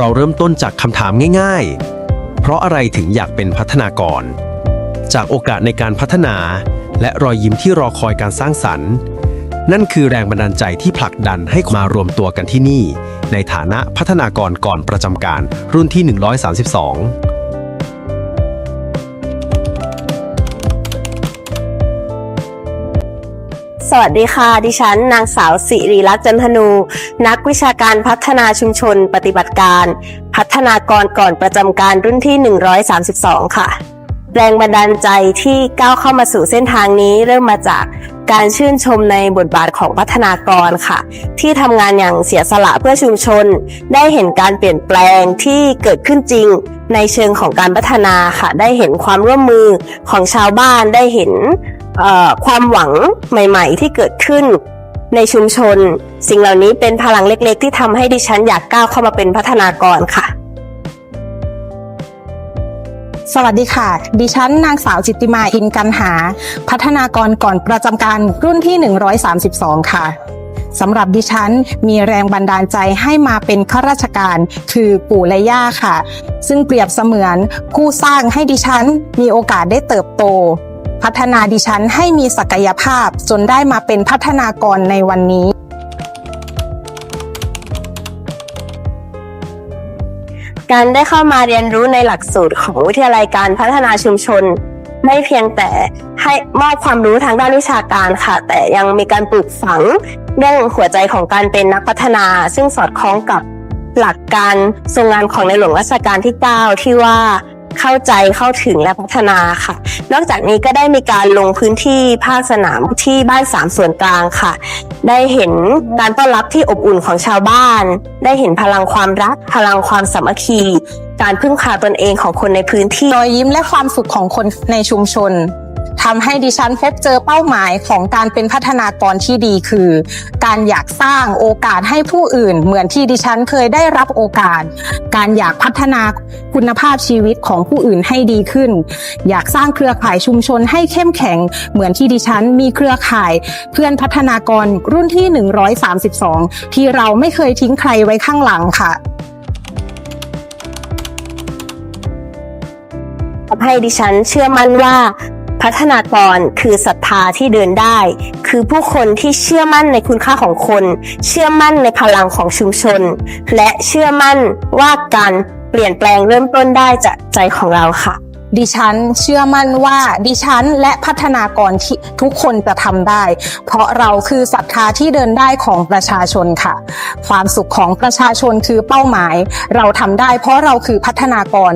เราเริ่มต้นจากคำถามง่าย ๆ เพราะอะไรถึงอยากเป็นพัฒนากร จากโอกาสในการพัฒนา และรอยยิ้มที่รอคอยการสร้างสรรค์ นั่นคือแรงบันดาลใจที่ผลักดันให้มารวมตัวกันที่นี่ ในฐานะพัฒนากรก่อนประจำการรุ่นที่ 132 สวัสดีค่ะ ดิฉัน นางสาวสิริลักษณ์จันทนู นักวิชาการพัฒนาชุมชนปฏิบัติการ พัฒนากรก่อนประจำการรุ่นที่ 132 ค่ะ แรงบันดาลใจที่ก้าวเข้ามาสู่เส้นทางนี้เริ่มมาจากการชื่นชมในบทบาทของพัฒนากรค่ะ ที่ทำงานอย่างเสียสละเพื่อชุมชน ได้เห็นการเปลี่ยนแปลงที่เกิดขึ้นจริง ในเชิงของการพัฒนาค่ะ ได้เห็นความร่วมมือของชาวบ้านได้เห็น ความหวังใหม่ ๆ ที่เกิดขึ้นในชุมชน สิ่งเหล่านี้เป็นพลังเล็ก ๆ ที่ทำให้ดิฉันอยากก้าวเข้ามาเป็นพัฒนากรค่ะ สวัสดีค่ะ ดิฉันนางสาวจิตติมาอินกันหา พัฒนากรก่อนประจำการรุ่นที่ 132 ค่ะสำหรับดิฉันมีแรงบันดาลใจให้มาเป็นข้าราชการ คือปู่และย่าค่ะ ซึ่งเปรียบเสมือนผู้สร้างให้ดิฉันมีโอกาสได้เติบโต พัฒนาดิฉันให้มีศักยภาพ จนได้มาเป็นพัฒนากรในวันนี้ การได้เข้ามาเรียนรู้ในหลักสูตรของวิทยาลัยการพัฒนาชุมชน ไม่เพียงแต่ให้มอบความรู้ทางด้านวิชาการค่ะ แต่ยังมีการปลูกฝังเรื่องหัวใจของการเป็นนักพัฒนา ซึ่งสอดคล้องกับหลักการทรงงานของในหลวงรัชกาลที่ 9 ที่ว่า เข้าใจเข้าถึงและพัฒนาค่ะ นอกจากนี้ก็ได้มีการลงพื้นที่ภาคสนามที่บ้านสามส่วนกลางค่ะ ได้เห็นการต้อนรับที่อบอุ่นของชาวบ้าน ได้เห็นพลังความรัก พลังความสามัคคี การพึ่งพาตนเองของคนในพื้นที่รอยยิ้มและความสุขของคนในชุมชนทำให้ดิฉันพบเจอเป้าหมายของการเป็นพัฒนากรที่ดีคือ การอยากสร้างโอกาสให้ผู้อื่น เหมือนที่ดิฉันเคยได้รับโอกาส การอยากพัฒนาคุณภาพชีวิตของผู้อื่นให้ดีขึ้น อยากสร้างเครือข่ายชุมชนให้เข้มแข็ง เหมือนที่ดิฉันมีเครือข่าย เพื่อนพัฒนากรรุ่นที่ 132 ที่เราไม่เคยทิ้งใครไว้ข้างหลังค่ะทำให้ดิฉันเชื่อมั่นว่า พัฒนากรคือศรัทธาที่เดินได้ คือผู้คนที่เชื่อมั่นในคุณค่าของคน เชื่อมั่นในพลังของชุมชน และเชื่อมั่นว่าการเปลี่ยนแปลงเริ่มต้นได้จากใจของเราค่ะ ดิฉันเชื่อมั่นว่าดิฉันและพัฒนากรที่ทุกคนจะทำได้ เพราะเราคือศรัทธาที่เดินได้ของประชาชนค่ะ ความสุขของประชาชนคือเป้าหมาย เราทำได้เพราะเราคือพัฒนากร